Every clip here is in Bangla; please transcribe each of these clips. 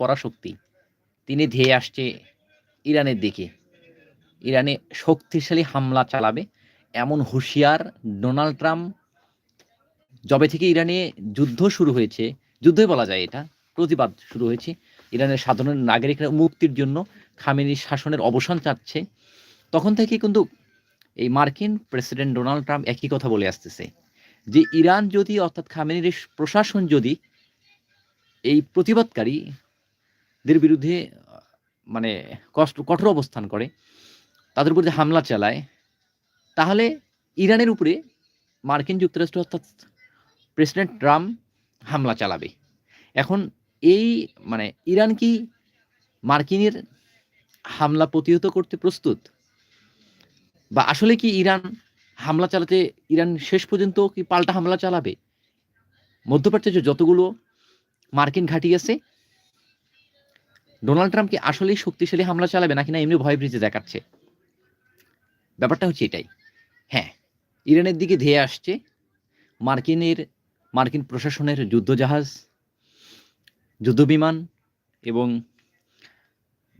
পরাশক্তি। তিনি ধেয়ে আসছে ইরানের দিকে। ইরানে শক্তিশালী হামলা চালাবে এমন হুঁশিয়ার ডোনাল্ড ট্রাম্প। যবে থেকে ইরানে যুদ্ধ শুরু হয়েছে, যুদ্ধই বলা যায় এটা, প্রতিবাদ শুরু হয়েছে, ইরানের সাধারণ নাগরিকরা মুক্তির জন্য খামেনির শাসনের অবসান চাচ্ছে। তখন থেকে কিন্তু এই মার্কিন প্রেসিডেন্ট ডোনাল্ড ট্রাম্প একই কথা বলে আসতেছে, যে ইরান যদি অর্থাৎ খামেনির প্রশাসন যদি এই প্রতিবাদকারীদের বিরুদ্ধে মানে কষ্ট, কঠোর অবস্থান করে, তাদের উপর যে হামলা চালায়, তাহলে ইরানের উপরে মার্কিন যুক্তরাষ্ট্র অর্থাৎ প্রেসিডেন্ট ট্রাম্প হামলা চালাবে। এখন এই মানে ইরান কি মার্কিনের হামলা প্রতিহত করতে প্রস্তুত? বা আসলে কি ইরান হামলা চালাতে, ইরান শেষ পর্যন্ত কি পাল্টা হামলা চালাবে? মধ্যপ্রাচ্যে যতগুলো মার্কিন ঘাঁটি আছে ডোনাল্ড ট্রাম্প কি আসলেই শক্তিশালী হামলা চালাবে নাকি না এমনি ভয় ভীতি দেখাচ্ছে? ব্যাপারটা হচ্ছে এটাই। হ্যাঁ ইরানের দিকে ধেয়ে আসছে মার্কিনের, মার্কিন প্রশাসনের যুদ্ধজাহাজ, যুদ্ধবিমান এবং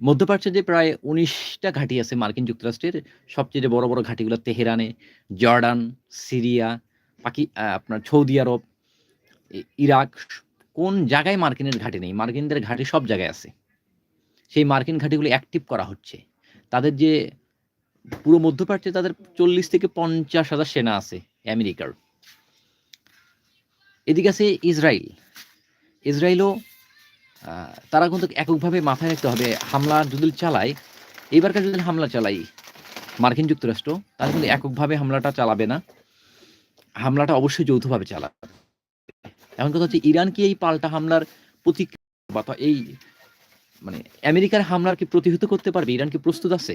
মধ্যপ্রাচ্যে যে প্রায় উনিশটা ঘাঁটি আছে মার্কিন যুক্তরাষ্ট্রের, সবচেয়ে বড় বড় ঘাঁটিগুলো তেহরানে, জর্ডান, সিরিয়া, পাকি আপনার সৌদি আরব ইরাক, কোন জায়গায় মার্কিনের ঘাঁটি নেই? মার্কিনদের ঘাঁটি সব জায়গায় আছে। সেই মার্কিন ঘাঁটিগুলো অ্যাক্টিভ করা হচ্ছে। তাদের যে পুরো মধ্যপ্রাচ্যে তাদের চল্লিশ থেকে পঞ্চাশ হাজার সেনা আছে আমেরিকার। এদিকে আছে ইসরায়েল। ইসরায়েলও তারা কিন্তু এককভাবে মাথায় রাখতে হবে, হামলা যদি চালায়, এবারকার যদি হামলা চালাই মার্কিন যুক্তরাষ্ট্র তারা কিন্তু এককভাবে হামলাটা চালাবে না। হামলাটা অবশ্যই যৌথভাবে চালাবে। এমন কথা হচ্ছে, ইরান কি এই পাল্টা হামলার প্রতিক্রিয়া বা এই মানে আমেরিকার হামলার কি প্রতিহত করতে পারবে? ইরান কি প্রস্তুত আছে?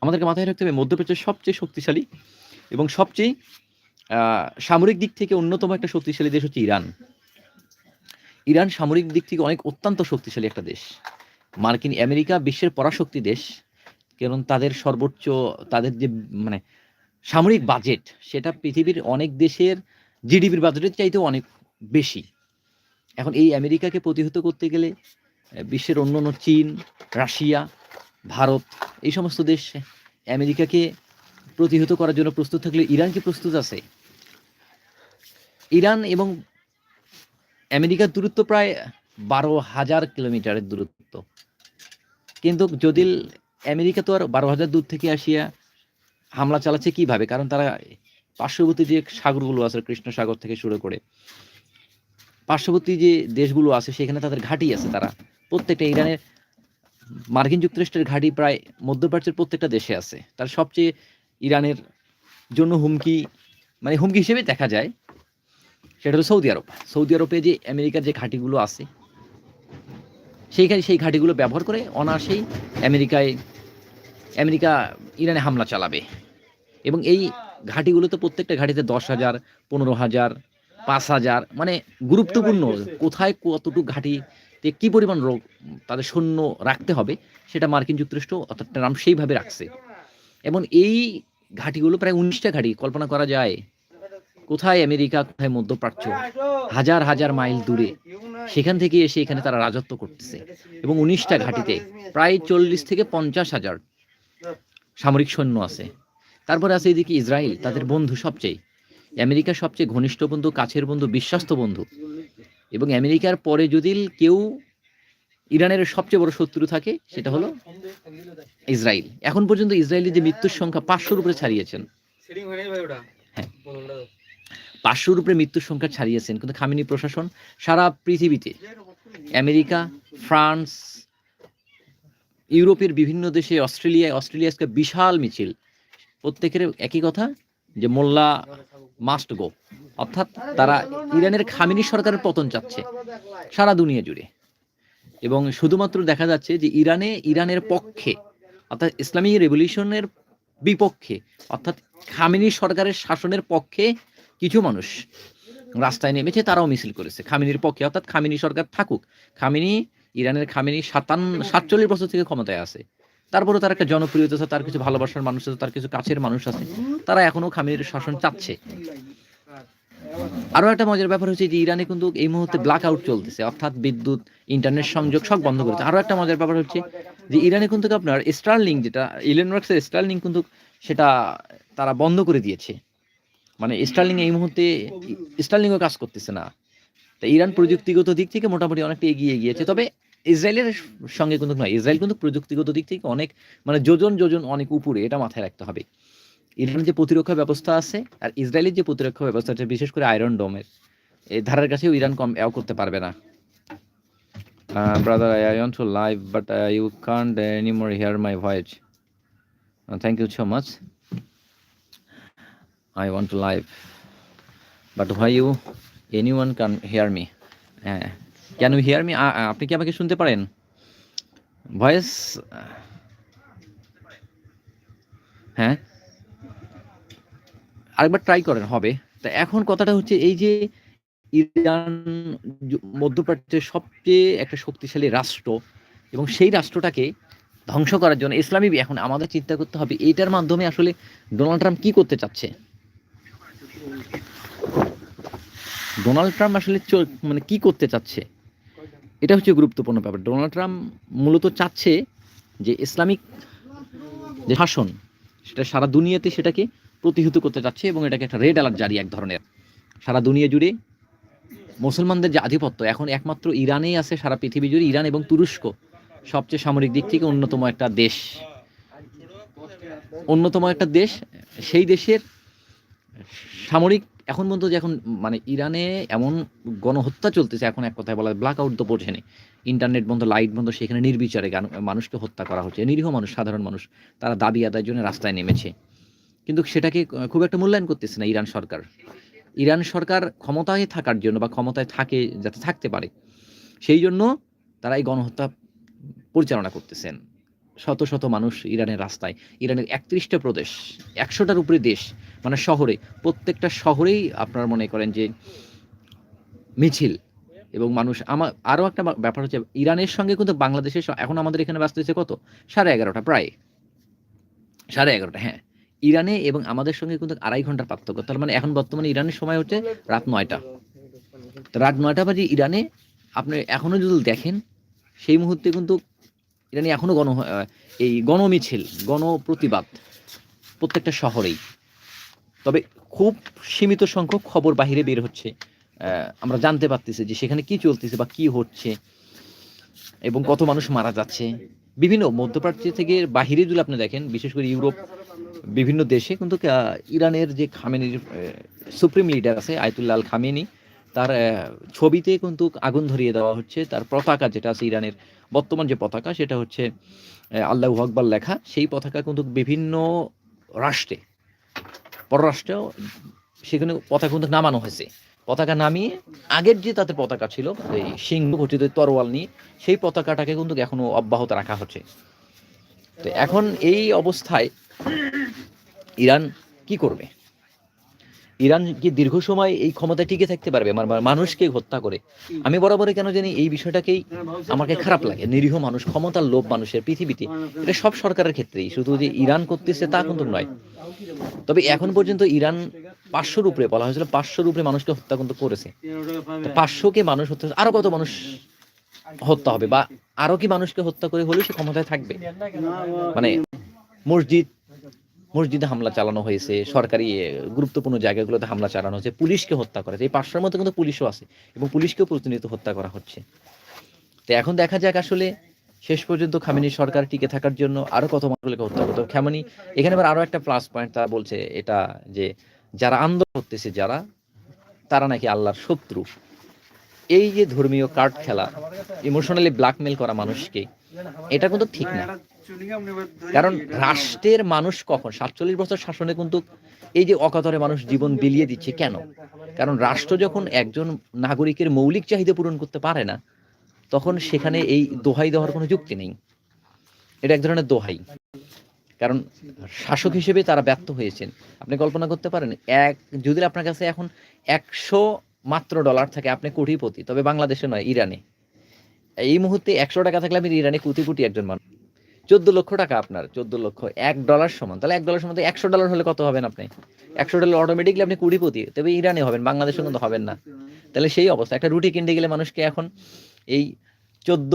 আমাদেরকে মাথায় রাখতে হবে, মধ্যপ্রাচ্যের সবচেয়ে শক্তিশালী এবং সবচেয়ে সামরিক দিক থেকে অন্যতম একটা শক্তিশালী দেশ হচ্ছে ইরান। ইরান সামরিক দিক থেকে অনেক অত্যন্ত শক্তিশালী একটা দেশ। মার্কিন আমেরিকা বিশ্বের পরাশক্তি দেশ। কারণ তাদের সর্বোচ্চ, তাদের যে মানে সামরিক বাজেট, সেটা পৃথিবীর অনেক দেশের জিডিপির বাজেটের চাইতেও অনেক বেশি। এখন এই আমেরিকাকে প্রতিহত করতে গেলে বিশ্বের অন্য অন্য চীন, রাশিয়া, ভারত, এই সমস্ত দেশ আমেরিকাকে প্রতিহত করার জন্য প্রস্তুত থাকলে ইরান কি প্রস্তুত আছে। ইরান এবং আমেরিকার দূরত্ব প্রায় বারো হাজার কিলোমিটারের দূরত্ব। কিন্তু যদি আমেরিকা তো আর বারো হাজার দূর থেকে আসিয়া হামলা চালাচ্ছে কীভাবে? কারণ তারা পার্শ্ববর্তী যে সাগরগুলো আছে কৃষ্ণ সাগর থেকে শুরু করে, পার্শ্ববর্তী যে দেশগুলো আছে, সেখানে তাদের ঘাঁটি আছে তারা। প্রত্যেকটা ইরানের মার্কিন যুক্তরাষ্ট্রের ঘাঁটি প্রায় মধ্যপ্রাচ্যের প্রত্যেকটা দেশে আছে। তার সবচেয়ে ইরানের জন্য হুমকি মানে হুমকি হিসেবে দেখা যায়, সেটা হলো সৌদি আরব। সৌদি আরবে যে আমেরিকার যে ঘাঁটিগুলো আছে, সেইখানে সেই ঘাঁটিগুলো ব্যবহার করে অনায়াসেই আমেরিকায়, আমেরিকা ইরানে হামলা চালাবে। এবং এই ঘাঁটিগুলোতে প্রত্যেকটা ঘাঁটিতে দশ হাজার, পনেরো হাজার, পাঁচ হাজার মানে গুরুত্বপূর্ণ কোথায় কতটুকু ঘাঁটিতে কী পরিমাণ রোগ তাদের সৈন্য রাখতে হবে, সেটা মার্কিন যুক্তরাষ্ট্র অর্থাৎ ট্রাম্প সেইভাবে রাখছে। এবং এই ঘাঁটিগুলো প্রায় উনিশটা ঘাঁটি কল্পনা করা যায়, কোথায় আমেরিকা, কোথায় মধ্যপ্রাচ্য, হাজার হাজার মাইল দূরে, সেখান থেকে এসে এখানে তারা রাজত্ব করতেছে। এবং উনিশটা ঘাঁটিতে প্রায় চল্লিশ থেকে পঞ্চাশ হাজার সামরিক সৈন্য আছে। তারপরে আছে এদিকে ইসরায়েল, তাদের বন্ধু সবচেয়ে। আমেরিকা সবচেয়ে ঘনিষ্ঠ বন্ধু, কাছের বন্ধু, বিশ্বস্ত বন্ধু। এবং আমেরিকার পরে যদি কেউ ইরানের সবচেয়ে বড় শত্রু থাকে সেটা হলো ইসরায়েল। এখন পর্যন্ত ইসরায়েলের যে মৃত্যুর সংখ্যা পাঁচশোর উপরে ছাড়িয়েছেন। হ্যাঁ। পাঁচশোর উপরে মৃত্যুর সংখ্যা ছাড়িয়েছেন কিন্তু খামিনি প্রশাসন সারা পৃথিবীতে আমেরিকা ফ্রান্স ইউরোপের বিভিন্ন দেশে অস্ট্রেলিয়ায় অস্ট্রেলিয়া আজকে বিশাল মিছিল। প্রত্যেকের একই কথা যে মোল্লা মাস্ট গো। অর্থাৎ তারা ইরানের খামিনি সরকারের পতন চাচ্ছে, সারা দুনিয়া জুড়ে। এবং শুধুমাত্র দেখা যাচ্ছে যে ইরানে, ইরানের পক্ষে, অর্থাৎ ইসলামী রেভলিউশনের বিপক্ষে, অর্থাৎ খামিনি সরকারের শাসনের পক্ষে কিছু মানুষ রাস্তায় নেমেছে, তারাও মিছিল করেছে। খামিনির পক্ষে, অর্থাৎ খামিনি সরকার থাকুক। খামিনি, ইরানের খামিনি সাতান্ন সাতচল্লিশ বছর থেকে ক্ষমতায় আছে। তারপরেও তার একটা জনপ্রিয়তা তার কিছু ভালোবাসার মানুষ আছে, তার কিছু কাছের মানুষ আছে। তারা এখনও খামিনির শাসন চাচ্ছে। আরও একটা মজার ব্যাপার হচ্ছে যে ইরানে কিন্তু এই মুহূর্তে ব্ল্যাক আউট চলতেছে, অর্থাৎ বিদ্যুৎ ইন্টারনেট সংযোগ সব বন্ধ করেছে আরও একটা মজার ব্যাপার হচ্ছে যে ইরানে কিন্তু আপনার স্টারলিং যেটা ইলেন ওয়ার্কসের স্টারলিং কিন্তু সেটা তারা বন্ধ করে দিয়েছে। মানে স্টারলিং এই মুহূর্তে স্টারলিংও কাজ করতেছে না। তা ইরান প্রযুক্তিগত দিক থেকে মোটামুটি অনেকটা এগিয়ে গিয়েছে। তবে ইসরায়েলের সঙ্গে কিন্তু নয়, ইসরায়েল কিন্তু প্রযুক্তিগত দিক থেকে অনেক মানে যোজন যোজন অনেক উপরে এটা মাথায় রাখতে হবে। ইরানের যে প্রতিরক্ষা ব্যবস্থা আছে আর ইসরায়েলের যে প্রতিরক্ষা ব্যবস্থা আছে বিশেষ করে আয়রন ডোমের এই ধারার কাছেও ইরান কম এও করতে পারবে না brother I want to live but you can't anymore hear my voice thank you so much I want live. But why you anyone can hear me? Uh, can you hear me? আ- আ- আপনি কি আমাকে শুনতে পারেন ভয়েস হ্যাঁ আরেকবার ট্রাই করেন, হবে। তা এখন কথাটা হচ্ছে এই যে ইরান মধ্যপ্রাচ্যের সবচেয়ে একটা শক্তিশালী রাষ্ট্র এবং সেই রাষ্ট্রটাকে ধ্বংস করার জন্য ইসলামী এখন আমাদের চিন্তা করতে হবে, এটার মাধ্যমে আসলে ডোনাল্ড ট্রাম্প কি করতে চাচ্ছে? ডোনাল্ড ট্রাম্প আসলে মানে কি করতে চাচ্ছে? এটা হচ্ছে গুরুত্বপূর্ণ ব্যাপার। ডোনাল্ড ট্রাম্প মূলত চাচ্ছে যে ইসলামিক যে শাসন, সেটা সারা দুনিয়াতে সেটাকে প্রতিহত করতে চাচ্ছে এবং এটাকে একটা রেড অ্যালার্ট জারি এক ধরনের। সারা দুনিয়া জুড়ে মুসলমানদের যে আধিপত্য, এখন একমাত্র ইরানেই আছে সারা পৃথিবী জুড়ে, ইরান এবং তুরস্ক সবচেয়ে সামরিক দিক থেকে অন্যতম একটা দেশ। অন্যতম একটা দেশ, সেই দেশের সামরিক এখন পর্যন্ত যে এখন মানে ইরানে এমন গণহত্যা চলতেছে, এখন এক কথায় বলা ব্ল্যাক আউট তো পড়ছে ইন্টারনেট বন্ধ লাইট বন্ধ, সেখানে নির্বিচারে মানুষকে হত্যা করা হচ্ছে। নিরীহ মানুষ, সাধারণ মানুষ, তারা দাবি আদায়ের জন্য রাস্তায় নেমেছে। কিন্তু সেটাকে খুব একটা মূল্যায়ন করতেছে না ইরান সরকার। ইরান সরকার ক্ষমতায় থাকার জন্য বা ক্ষমতায় থাকে, যাতে থাকতে পারে, সেই জন্য তারা এই গণহত্যা পরিচালনা করতেছেন। শত শত মানুষ ইরানের রাস্তায়, ইরানের একত্রিশটা প্রদেশ, একশোটার উপরে দেশ মানে শহরে, প্রত্যেকটা শহরেই আপনারা মনে করেন যে মিছিল এবং মানুষ আমার আরও একটা ব্যাপার হচ্ছে, ইরানের সঙ্গে কিন্তু বাংলাদেশের এখন আমাদের এখানে ব্যস্ত হয়েছে কত? সাড়ে এগারোটা প্রায়। সাড়ে এগারোটা হ্যাঁ। ইরানে এবং আমাদের সঙ্গে কিন্তু আড়াই ঘণ্টার পার্থক্য। তার মানে এখন বর্তমানে ইরানের সময় হচ্ছে রাত নয়টা। রাত নয়টা বাজে ইরানে। আপনি এখনও যদি দেখেন, সেই মুহূর্তে কিন্তু ইরানে এখনও গণ এই গণমিছিল, গণপ্রতিবাদ প্রত্যেকটা শহরেই। তবে খুব সীমিত সংখ্যক খবর বাহিরে বের হচ্ছে। আমরা জানতে পারতেছি যে সেখানে কি চলতেছে বা কি হচ্ছে এবং কত মানুষ মারা যাচ্ছে। বিভিন্ন মধ্যপ্রাচ্য থেকে বাহিরে যদি আপনি দেখেন, বিশেষ করে ইউরোপ, বিভিন্ন দেশে কিন্তু ইরানের যে খামেনির সুপ্রিম লিডার আছে আয়তুল্লাহ আল খামেনি, তার ছবিতে কিন্তু আগুন ধরিয়ে দেওয়া হচ্ছে। তার পতাকা যেটা আছে ইরানের বর্তমান যে পতাকা, সেটা হচ্ছে আল্লাহ আকবর লেখা। সেই পতাকা কিন্তু বিভিন্ন রাষ্ট্রে, পররাষ্ট্রেও সেখানে পতাকা কিন্তু নামানো হয়েছে। পতাকা নামিয়ে, আগের যে তাদের পতাকা ছিল, এই সিংহ ঘটিত তরোয়াল নিয়ে, সেই পতাকাটাকে কিন্তু এখনও অব্যাহত রাখা হচ্ছে। তো এখন এই অবস্থায় ইরান কি করবে? ইরান কি দীর্ঘ সময় এই ক্ষমতায় টিকে থাকতে পারবে? মানুষকে হত্যা করে। আমি বরাবরই কেন জানি এই বিষয়টাকেই আমাকে খারাপ লাগে। নিরীহ মানুষ, ক্ষমতার লোভ মানুষের পৃথিবীতে। এটা সব সরকারের ক্ষেত্রেই। শুধু যে ইরান করতেছে তা কিন্তু নয়। তবে এখন পর্যন্ত ইরান পাঁচশোর উপরে বলা হয়েছিল, পাঁচশোর উপরে মানুষকে হত্যা কিন্তু করেছে। পাঁচশোকে মানুষ হত্যা আরও কত মানুষ হত্যা হবে? বা আরও কি মানুষকে হত্যা করে হলেও সে ক্ষমতায় থাকবে? মানে মসজিদ মসজিদে হামলা চালানো হয়েছে, সরকারি গুরুত্বপূর্ণ জায়গাগুলোতে হামলা চালানো হয়েছে, পুলিশকে হত্যা করা হয়েছে। এই পাঁচশোর মধ্যে কিন্তু পুলিশও আছে এবং পুলিশকেও প্রতিনিয়ত হত্যা করা হচ্ছে। তো এখন দেখা যাক আসলে শেষ পর্যন্ত খামেনি সরকার টিকে থাকার জন্য আরও কত মানুষগুলোকে হত্যা করতো খামেনি, এখানে আবার আরও একটা প্লাস পয়েন্ট তারা বলছে এটা যে যারা আন্দোলন করতেছে যারা, তারা নাকি আল্লাহর শত্রু। এই যে ধর্মীয় কার্ড খেলা ইমোশনালি ব্ল্যাকমেল করা মানুষকে, এটা কিন্তু ঠিক না। কারণ রাষ্ট্রের মানুষ কখন? সাতচল্লিশ বছর শাসনে কিন্তু এই যে অকাতরে মানুষ জীবন বিলিয়ে দিচ্ছে কেন? কারণ রাষ্ট্র যখন একজন নাগরিকের মৌলিক চাহিদা পূরণ করতে পারে না, তখন সেখানে এই দোহাই দেওয়ার কোনো যুক্তি নেই। এটা এক ধরনের দোহাই। কারণ শাসক হিসেবে তারা ব্যর্থ হয়েছেন। আপনি কল্পনা করতে পারেন, এক যদি আপনার কাছে এখন একশো মাত্র ডলার থাকে, আপনি কোটিপতি, তবে বাংলাদেশে নয়, ইরানে। এই মুহূর্তে একশো টাকা থাকলে আমি ইরানে কোটি কোটি একজন মানুষ। চোদ্দ লক্ষ টাকা আপনার, চোদ্দ লক্ষ, এক ডলার সমান। তাহলে এক ডলার সমান একশো ডলার হলে কত হবেন আপনি? একশো ডলার অটোমেটিকলি আপনি কুড়িপতি, তবে ইরানে হবেন বাংলাদেশে কিন্তু হবেন না। তাহলে সেই অবস্থা, একটা রুটি কিনতে গেলে মানুষকে এখন এই চোদ্দ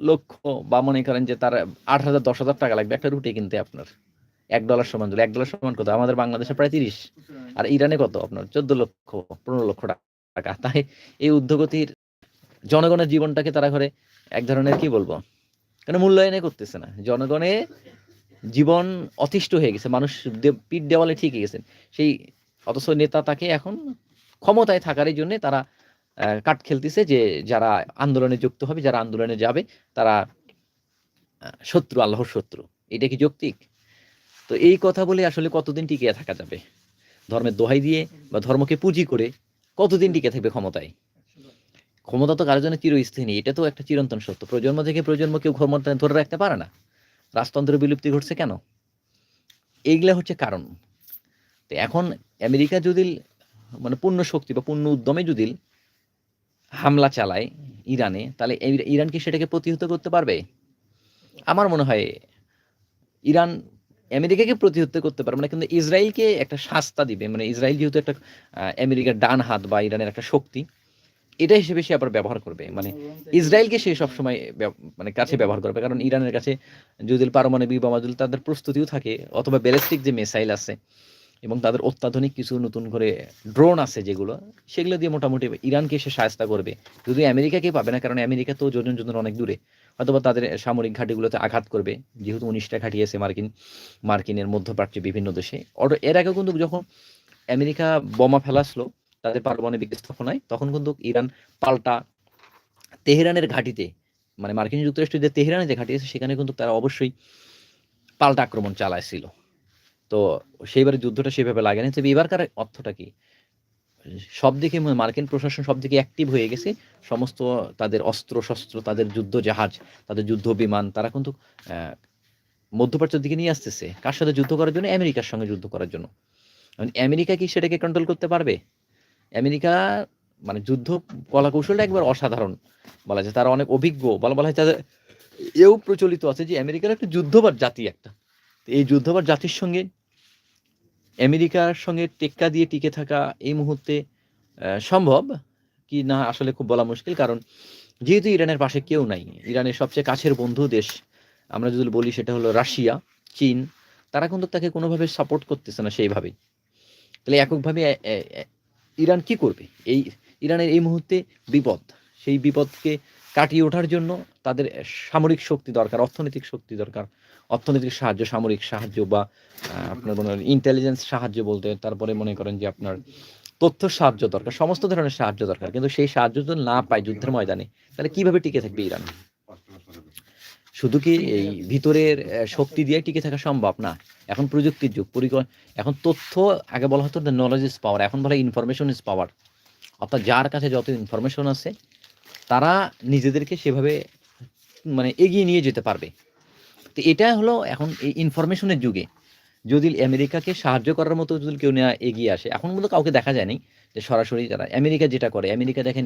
লক্ষ বা মনে করেন যে তার আট হাজার, দশ হাজার টাকা লাগবে একটা রুটি কিনতে আপনার। এক ডলার সমান এক ডলার সমান কত? আমাদের বাংলাদেশে প্রায় তিরিশ। আর ইরানে কত আপনার? চোদ্দ লক্ষ, পনেরো লক্ষ টাকা। তাই এই উদ্যোগতির জনগণের জীবনটাকে তারা করে এক ধরনের, কি বলব? কেন মূল্যায়নে করতেছে না? জনগণে জীবন অতিষ্ঠ হয়ে গেছে, মানুষ পিঠ দেওয়ালে ঠিক গেছেন। সেই অথচ নেতা তাকে এখন ক্ষমতায় থাকার জন্য তারা কাট খেলতেছে যে যারা আন্দোলনে যুক্ত হবে, যারা আন্দোলনে যাবে, তারা শত্রু, আল্লাহর শত্রু। এটা কি যৌক্তিক? তো এই কথা বলে আসলে কতদিন টিকে থাকা যাবে? ধর্মের দোহাই দিয়ে বা ধর্মকে পুঁজি করে কতদিন টিকে থাকবে ক্ষমতায়? ক্ষমতা তো কারোর জন্য চিরস্থায়ী এটা তো একটা চিরন্তন সত্য। প্রজন্ম থেকে প্রজন্ম কেউ ক্ষমতা ধরে রাখতে পারে না। রাজতন্ত্রের বিলুপ্তি ঘটছে কেন? এইগুলা হচ্ছে কারণ। তো এখন আমেরিকা যদি মানে পূর্ণ শক্তি বা পূর্ণ উদ্যমে যদি হামলা চালায় ইরানে, তাহলে ইরান কি সেটাকে প্রতিহত করতে পারবে? আমার মনে হয় ইরান আমেরিকাকে প্রতিহত করতে পারবে না, কিন্তু ইসরায়েলকে একটা শাস্তা দিবে। মানে ইসরায়েল যেহেতু একটা আমেরিকার ডান হাত বা ইরানের একটা শক্তি এটা হিসেবে সে আবার ব্যবহার করবে। মানে ইসরায়েলকে সে সবসময় মানে কাছে ব্যবহার করবে। কারণ ইরানের কাছে যদি পারমাণবিক বোমা যদি তাদের প্রস্তুতিও থাকে, অথবা ব্যালিস্টিক যে মিসাইল আছে, এবং তাদের অত্যাধুনিক কিছু নতুন করে ড্রোন আছে যেগুলো, সেগুলো দিয়ে মোটামুটি ইরানকে সে সাহায্য করবে। যদি আমেরিকাকে পাবে না, কারণ আমেরিকা তো যোজন যোজন অনেক দূরে। অথবা তাদের সামরিক ঘাঁটিগুলোতে আঘাত করবে। যেহেতু উনিশটা ঘাঁটি আছে মার্কিন, মার্কিনের মধ্যপ্রাচ্যে বিভিন্ন দেশে। অটো এর আগে কিন্তু যখন আমেরিকা বোমা ফেলাসলো তাদের পারমাণবিক স্থাপনায় তখন কিন্তু ইরান পাল্টা তেহরানের ঘাঁটিতে মানে মার্কিন যুক্তরাষ্ট্রের যে তেহরানে যে ঘাঁটি আছে, সেখানে কিন্তু তারা অবশ্যই পাল্টা আক্রমণ চালাইছিল। তো সেইবারে যুদ্ধটা সেভাবে লাগে না তবে এবারকার অর্থটা কি? সব দিকে মার্কিন প্রশাসন সব দিকে অ্যাক্টিভ হয়ে গেছে। সমস্ত তাদের অস্ত্র শস্ত্র তাদের যুদ্ধ জাহাজ, তাদের যুদ্ধ বিমান, তারা কিন্তু মধ্যপ্রাচ্যের দিকে নিয়ে আসতেছে। কার সাথে যুদ্ধ করার জন্য? আমেরিকার সঙ্গে যুদ্ধ করার জন্য। আমেরিকা কি সেটাকে কন্ট্রোল করতে পারবে? আমেরিকা মানে যুদ্ধ কলা কৌশলটা একবার অসাধারণ বলা যায়। তারা অনেক অভিজ্ঞ বলা বলা হয় তাদের এও প্রচলিত আছে যে আমেরিকার একটা যুদ্ধবার জাতি একটা। এই যুদ্ধবার জাতির সঙ্গে, আমেরিকার সঙ্গে টেক্কা দিয়ে টিকে থাকা এই মুহূর্তে সম্ভব কি না আসলে খুব বলা মুশকিল, কারণ যেহেতু ইরানের পাশে কেউ নাই, ইরানের সবচেয়ে কাছের বন্ধু দেশ, আমরা যদি বলি সেটা হলো রাশিয়া, চীন, তারা কিন্তু তাকে কোনোভাবে সাপোর্ট করতেছে না সেইভাবেই। তাহলে এককভাবে ইরান কি করবে? এই ইরানের এই মুহূর্তে বিপদ। সেই বিপদকে কাটিয়ে ওঠার জন্য তাদের সামরিক শক্তি দরকার, অর্থনৈতিক শক্তি দরকার। অর্থনৈতিক সাহায্য, সামরিক সাহায্য বা আপনার মনে হয় ইন্টেলিজেন্স সাহায্য বলতে, তারপরে মনে করেন যে আপনার তথ্য সাহায্য দরকার, সমস্ত ধরনের সাহায্য দরকার। কিন্তু সেই সাহায্য যদি না পায় যুদ্ধের ময়দানে, তাহলে কীভাবে টিকে থাকবে ইরান? শুধু কি এই ভিতরের শক্তি দিয়ে টিকে থাকা সম্ভব? না। এখন প্রযুক্তির যুগ পরিকল্পনা এখন তথ্য, আগে বলা হতো নলেজ ইজ পাওয়ার এখন বলা ইনফরমেশন ইজ পাওয়ার অর্থাৎ যার কাছে যত ইনফরমেশন আছে, তারা নিজেদেরকে সেভাবে মানে এগিয়ে নিয়ে যেতে পারবে। তো এটা হলো এখন এই ইনফরমেশনের যুগে। যদি আমেরিকাকে সাহায্য করার মতো যদি কেউ না এগিয়ে আসে, এখন মতো কাউকে দেখা যায়নি যে সরাসরি যারা, আমেরিকা যেটা করে, আমেরিকা দেখেন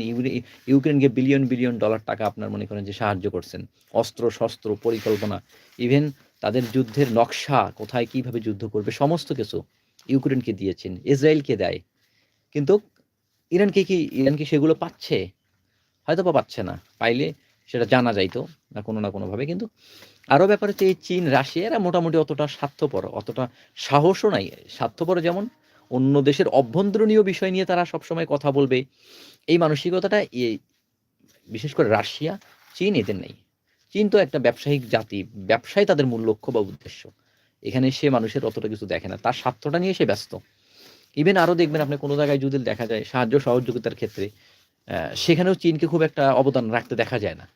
ইউক্রেনকে বিলিয়ন বিলিয়ন ডলার টাকা আপনার মনে করেন যে সাহায্য করছেন। অস্ত্র, শস্ত্র, পরিকল্পনা ইভেন তাদের যুদ্ধের নকশা কোথায় কীভাবে যুদ্ধ করবে, সমস্ত কিছু ইউক্রেনকে দিয়েছেন, ইসরায়েলকে দেয়। কিন্তু ইরানকে কি ইরান কি সেগুলো পাচ্ছে? হয়তো বা পাচ্ছে না, পাইলে সেটা জানা যাইতো না কোনো না কোনোভাবে। কিন্তু আরও ব্যাপার হচ্ছে এই চীন, রাশিয়া, এরা মোটামুটি অতটা স্বার্থপর, অতটা সাহসও নাই। স্বার্থপর যেমন অন্য দেশের অভ্যন্তরীণ বিষয় নিয়ে তারা সবসময় কথা বলবে, এই মানসিকতাটা বিশেষ করে রাশিয়া, চীন এদের নেই। চীন তো একটা ব্যবসায়িক জাতি, ব্যবসায় তাদের মূল লক্ষ্য বা উদ্দেশ্য। এখানে সে মানুষের অতটা কিছু দেখে না। তার স্বার্থটা নিয়ে সে ব্যস্ত। ইভেন আরও দেখবেন আপনি কোনো জায়গায় যদি দেখা যায় সাহায্য সহযোগিতার ক্ষেত্রে সেখানেও চীনকে খুব একটা অবদান রাখতে দেখা যায় না।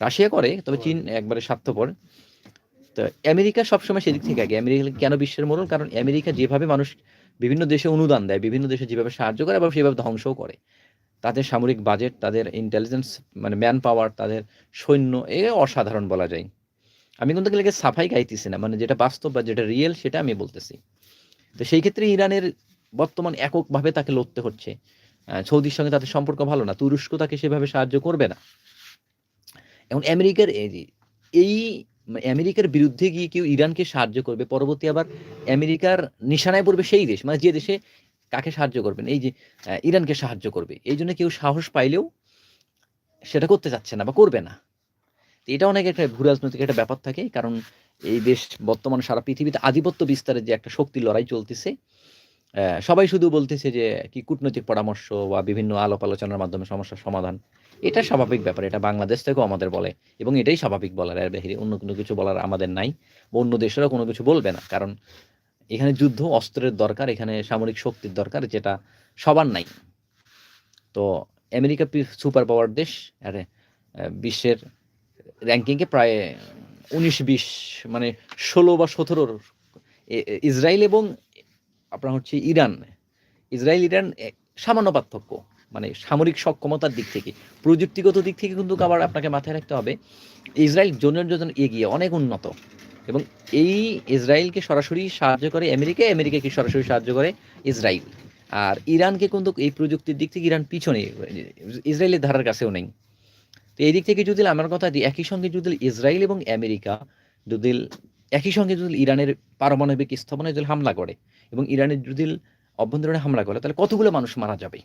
রাশিয়া করে, তবে চীন একবারে স্বার্থপর। তো আমেরিকা সবসময় সেদিক থেকে আগে। আমেরিকা কেন বিশ্বের মোড়ল কারণ আমেরিকা যেভাবে মানুষ বিভিন্ন দেশে অনুদান দেয়, বিভিন্ন দেশে যেভাবে সাহায্য করে এবং সেভাবে ধ্বংসও করে। তাদের সামরিক বাজেট তাদের ইন্টেলিজেন্স মানে ম্যান পাওয়ার তাদের সৈন্য, এ অসাধারণ বলা যায়। আমি কিন্তু এগুলোকে সাফাই গাইতেছি না মানে যেটা বাস্তব বা যেটা রিয়েল সেটা আমি বলতেছি। তো সেই ক্ষেত্রে ইরানের বর্তমান এককভাবে তাকে লড়তে হচ্ছে। সৌদির সঙ্গে তাদের সম্পর্ক ভালো না, তুরস্ক তাকে সেভাবে সাহায্য করবে না। এখন আমেরিকার এই- আমেরিকার বিরুদ্ধে গিয়ে কেউ ইরানকে সাহায্য করবে, পরবর্তী আবার আমেরিকার নিশানায় পড়বে সেই দেশ মানে যে দেশে কাকে সাহায্য করবেন? এই যে ইরানকে সাহায্য করবে। এই জন্য কেউ সাহস পাইলেও সেটা করতে চাচ্ছে না বা করবে না। এটা অনেক একটা ভূ রাজনৈতিক একটা ব্যাপার থাকে, কারণ এই দেশ বর্তমানে সারা পৃথিবীতে আধিপত্য বিস্তারের যে একটা শক্তির লড়াই চলতেছে সবাই শুধু বলতেছে যে কি কূটনৈতিক পরামর্শ বা বিভিন্ন আলাপ আলোচনার মাধ্যমে সমস্যার সমাধান, এটা স্বাভাবিক ব্যাপার, এটা বাংলাদেশ থেকেও আমাদের বলে এবং এটাই স্বাভাবিক বলার, এর বাহিরে অন্য কোনো কিছু বলার আমাদের নাই অন্য দেশেরও কোনো কিছু বলবে না, কারণ এখানে যুদ্ধ অস্ত্রের দরকার, এখানে সামরিক শক্তির দরকার, যেটা সবার নাই। তো আমেরিকা সুপার পাওয়ার দেশ, আর বিশ্বের র্যাঙ্কিংয়ে প্রায় উনিশ বিশ মানে ষোলো বা সতেরোর ইসরায়েল এবং আপনার হচ্ছে ইরান। ইসরায়েল, ইরান সামান্য পার্থক্য মানে সামরিক সক্ষমতার দিক থেকে। প্রযুক্তিগত দিক থেকে কিন্তু আবার আপনাকে মাথায় রাখতে হবে, ইসরায়েল জনের জন এগিয়ে অনেক উন্নত। এবং এই ইসরায়েলকে সরাসরি সাহায্য করে আমেরিকা, আমেরিকাকে সরাসরি সাহায্য করে ইসরায়েল। আর ইরানকে কিন্তু এই প্রযুক্তির দিক থেকে ইরান পিছনে, ইসরায়েলের ধারার কাছেও নেই। তো এই দিক থেকে যদি আমার কথা দিই, একই সঙ্গে যদি ইসরায়েল এবং আমেরিকা যদি, একই সঙ্গে যদি ইরানের পারমাণবিক স্থাপনায় যদি হামলা করে এবং ইরানের যদি অভ্যন্তরীণ হামলা করে, তাহলে কতগুলো মানুষ মারা যাবে?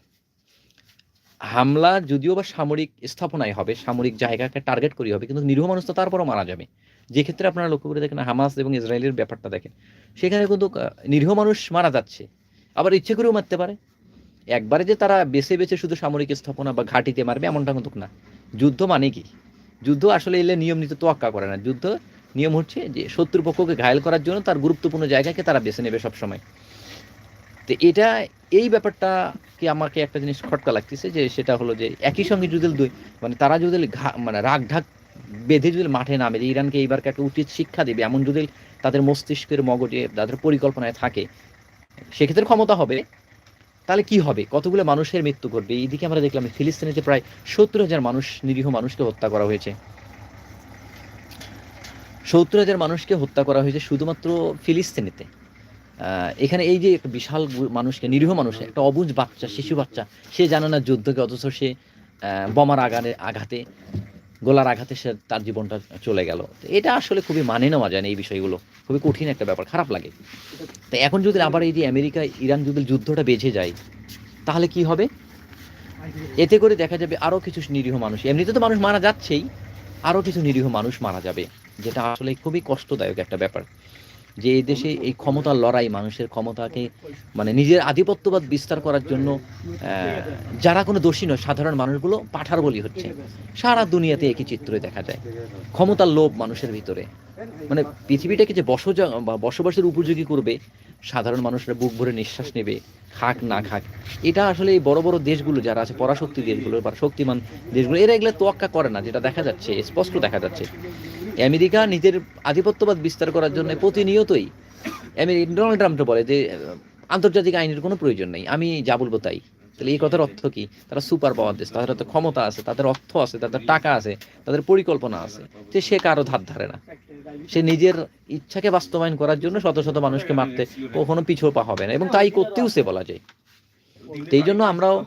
হামলা যদিও বা সামরিক স্থাপনায় হবে, সামরিক জায়গাকে টার্গেট করি হবে, কিন্তু নিরীহ মানুষ তো তারপরও মারা যাবে। যে ক্ষেত্রে আপনারা লক্ষ্য করে দেখেন, হামাস এবং ইসরায়েলের ব্যাপারটা দেখেন, সেখানে কিন্তু নিরীহ মানুষ মারা যাচ্ছে। আবার ইচ্ছে করেও মারতে পারে। একবারে যে তারা বেছে বেছে শুধু সামরিক স্থাপনা বা ঘাঁটিতে মারবে, এমনটা কিন্তু না। যুদ্ধ মানে কি? যুদ্ধ আসলে এলে নিয়ম নীতি তোয়াক্কা করে না। যুদ্ধ নিয়ম হচ্ছে যে শত্রুপক্ষকে ঘায়েল করার জন্য তার গুরুত্বপূর্ণ জায়গাকে তারা বেছে নেবে সবসময়। তো এটা, এই ব্যাপারটা কি আমাকে একটা জিনিস খটকা লাগতেছে যে সেটা হলো যে একই সঙ্গে যদি দুই মানে তারা যদি মানে রাগ ঢাক বেঁধে যদি মাঠে নামে যে ইরানকে এইবারকে একটা উচিত শিক্ষা দেবে, এমন যদি তাদের মস্তিষ্কের মগজে, তাদের পরিকল্পনায় থাকে, সেক্ষেত্রে ক্ষমতা হবে। তাহলে কি হবে? কতগুলো মানুষের মৃত্যু ঘটবে? এইদিকে আমরা দেখলাম ফিলিস্তিনে যে প্রায় সত্তর হাজার মানুষ, নিরীহ মানুষকে হত্যা করা হয়েছে। সত্তর হাজার মানুষকে হত্যা করা হয়েছে শুধুমাত্র ফিলিস্তিনিতে। এখানে এই যে একটা বিশাল মানুষকে, নিরীহ মানুষ একটা অবুজ বাচ্চা, শিশু বাচ্চা, সে জানে না যুদ্ধকে, অথচ সে বোমার আগানে আঘাতে, গোলার আঘাতে সে তার জীবনটা চলে গেল। এটা আসলে খুবই মানে নেওয়া যায় না এই বিষয়গুলো। খুবই কঠিন একটা ব্যাপার, খারাপ লাগে। তো এখন যদি আবার এই যে আমেরিকা, ইরান যদি যুদ্ধটা বেঁচে যায়, তাহলে কি হবে? এতে করে দেখা যাবে আরও কিছু নিরীহ মানুষ, এমনিতে তো মানুষ মারা যাচ্ছেই আরও কিছু নিরীহ মানুষ মারা যাবে, যেটা আসলে খুবই কষ্টদায়ক একটা ব্যাপার। যে এই দেশে এই ক্ষমতার লড়াই, মানুষের ক্ষমতাকে মানে নিজের আধিপত্যবাদ বিস্তার করার জন্য যারা কোনো দোষী নয়, সাধারণ মানুষগুলো পাঠার বলি হচ্ছে। সারা দুনিয়াতে একই চিত্রই দেখা যায়। ক্ষমতার লোভ মানুষের ভিতরে। মানে পৃথিবীটাকে যে বসজা, বা বসবাসের উপযোগী করবে, সাধারণ মানুষরা বুক ভরে নিঃশ্বাস নেবে, খাক না খাক। এটা আসলে এই বড় বড় দেশগুলো যারা আছে, পরাশক্তি দেশগুলো বা শক্তিমান দেশগুলো, এরা এগুলো তোয়াক্কা করে না, যেটা দেখা যাচ্ছে, স্পষ্ট দেখা যাচ্ছে। আমেরিকা নিজের আধিপত্যবাদ বিস্তার করার জন্য প্রতিনিয়তই আমেরিকা ডোনাল্ড ট্রাম্প বলে যে, আন্তর্জাতিক আইনের কোনো প্রয়োজন নেই, আমি যা বলব তাই। তাহলে এই কথার অর্থ কি? তারা সুপার পাওয়ার দেশ, তাদের হাতে ক্ষমতা আছে, তাদের অর্থ আছে, তাদের টাকা আছে, তাদের পরিকল্পনা আছে, যে সে কারও ধার ধারে না। সে নিজের ইচ্ছাকে বাস্তবায়ন করার জন্য শত শত মানুষকে মারতে কখনো পিছু পা হবে না, এবং তাই করতেও সে বলা যায়। এই জন্য আমরাও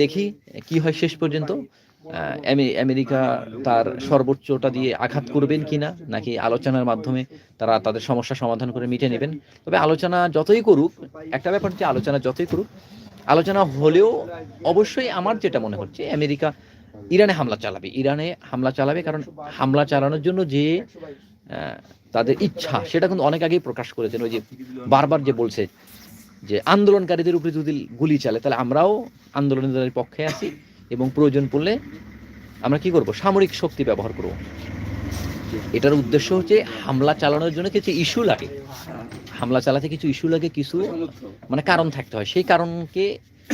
দেখি কি হয় শেষ পর্যন্ত। আমেরিকা তার সর্বোচ্চটা দিয়ে আঘাত করবেন কিনা নাকি আলোচনার মাধ্যমে তারা তাদের সমস্যা সমাধান করে মিটে নেবেন? তবে আলোচনা যতই করুক, একটা ব্যাপার যে আলোচনা যতই করুক, আলোচনা হলেও অবশ্যই আমার যেটা মনে হচ্ছে, আমেরিকা ইরানে হামলা চালাবে। ইরানে হামলা চালাবে কারণ হামলা চালানোর জন্য যে তাদের ইচ্ছা, সেটা কিন্তু অনেক আগেই প্রকাশ করেছেন। ওই যে বারবার যে বলছে যে, আন্দোলনকারীদের উপরে যদি গুলি চালে, তাহলে আমরাও আন্দোলনের পক্ষে আছি। এবং প্রয়োজন পড়লে আমরা কি করব? সামরিক শক্তি ব্যবহার করব। এটার উদ্দেশ্য হচ্ছে হামলা চালানোর জন্য কিছু ইস্যু লাগে। হামলা চালাতে কিছু ইস্যু লাগে, কিছু মানে কারণ থাকতে হয়। সেই কারণকে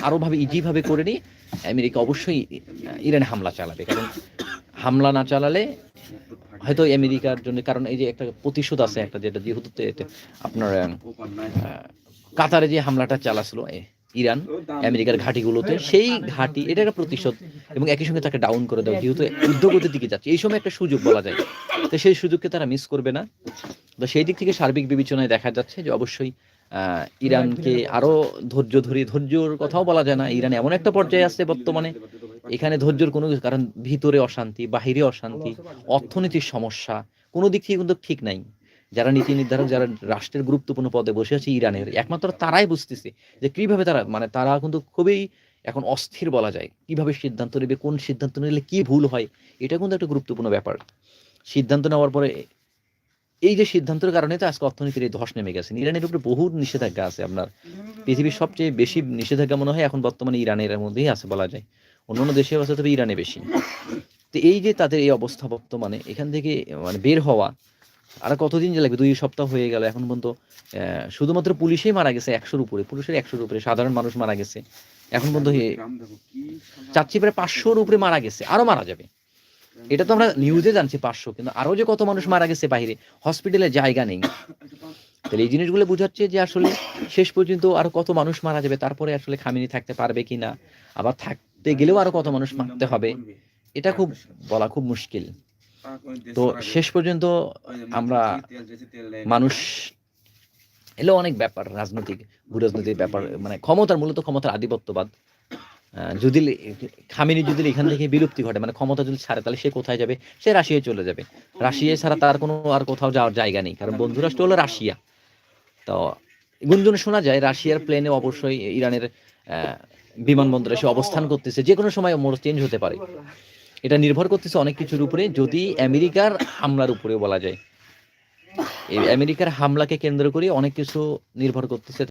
আরও ভাবে ইজি ভাবে করে নিয়ে আমেরিকা অবশ্যই ইরানে হামলা চালাবে। কারণ হামলা না চালালে হয়তো আমেরিকার জন্য, কারণ এই যে একটা প্রতিশোধ আছে একটা, যেটা যেহেতু আপনার কাতারে যে হামলাটা চালাছিল ইরান আমেরিকার ঘাঁটিগুলোতে সেই ঘাঁটি এটা একটা প্রতিশোধ এবং একই সঙ্গে তাকে ডাউন করে দেওয়া যেহেতু উদ্যোগতির দিকে যাচ্ছে। এই সময় একটা সুযোগ বলা যায়। তো সেই সুযোগকে তারা মিস করবে না। তো সেই দিক থেকে সার্বিক বিবেচনায় দেখা যাচ্ছে যে অবশ্যই আহ, ইরানকে আরও ধৈর্য ধরে ধৈর্যর কথাও বলা যায় না। ইরান এমন একটা পর্যায়ে আছে বর্তমানে। এখানে ধৈর্যের কোনো কারণ ভিতরে অশান্তি বাহিরে অশান্তি অর্থনীতির সমস্যা কোনো দিক থেকে কিন্তু ঠিক নাই। যারা নীতি নির্ধারক, যারা রাষ্ট্রের গুরুত্বপূর্ণ পদে বসে আছে ইরানের, একমাত্র তারাই বুঝতেছে যে কীভাবে তারা মানে তারা কিন্তু খুবই এখন অস্থির বলা যায়। কীভাবে সিদ্ধান্ত নেবে, কোন সিদ্ধান্ত নিলে কি ভুল হয়, এটা কিন্তু একটা গুরুত্বপূর্ণ ব্যাপার। সিদ্ধান্ত নেওয়ার পরে এই যে সিদ্ধান্তের কারণে তো আজকে অর্থনীতির এই ধস নেমে গেছে। ইরানের উপরে বহু নিষেধাজ্ঞা আছে আপনার। পৃথিবীর সবচেয়ে বেশি নিষেধাজ্ঞা মনে হয় এখন বর্তমানে ইরানের মধ্যেই আছে বলা যায়। অন্যান্য দেশের অবস্থা তবে ইরানে বেশি। তো এই যে তাদের এই অবস্থা বর্তমানে, এখান থেকে মানে বের হওয়া আর কতদিন যে লাগবে? দুই সপ্তাহ হয়ে গেল, এখন পর্যন্ত শুধুমাত্র পুলিশেই মারা গেছে একশোর উপরে, পুলিশের একশোর উপরে, সাধারণ মানুষ মারা গেছে। এখন পর্যন্ত চাচ্ছি প্রায় পাঁচশোর উপরে মারা গেছে, আরও মারা যাবে। এটা তো আমরা নিউজে জানছি পাঁচশো, কিন্তু আরও যে কত মানুষ মারা গেছে বাইরে হসপিটালে জায়গা নেই। তাহলে এই জিনিসগুলো বোঝাচ্ছে যে আসলে শেষ পর্যন্ত আরও কত মানুষ মারা যাবে, তারপরে আসলে খামিনি থাকতে পারবে কিনা, আবার থাকতে গেলেও আরও কত মানুষ মারতে হবে, এটা খুব বলা খুব মুশকিল। তো শেষ পর্যন্ত আমরা মানুষ এলো অনেক ব্যাপার, রাজনৈতিক, ভূরাজনৈতিক ব্যাপার মানে ক্ষমতার মূলত ক্ষমতার আধিপত্যবাদ। যদি খামেনি যদি এখান থেকে বিলুপ্তি ঘটে মানে ক্ষমতা যদি ছাড়ে, তাহলে সে কোথায় যাবে? সে রাশিয়ায় চলে যাবে। রাশিয়া ছাড়া তার কোনো আর কোথাও যাওয়ার জায়গা নেই, কারণ বন্ধুরাষ্ট্র হলো রাশিয়া। তো গুঞ্জন শোনা যায়, রাশিয়ার প্লেনে অবশ্যই ইরানের বিমানবন্দরে সে অবস্থান করতেছে। যে কোনো সময় মোড় চেঞ্জ হতে পারে। এটা নির্ভর করতেছে অনেক কিছুর উপরে, যদি আমেরিকার হামলার উপরে বলা যায়। এই আমেরিকার হামলাকে কেন্দ্র করে অনেক কিছু নির্ভর করতেছে।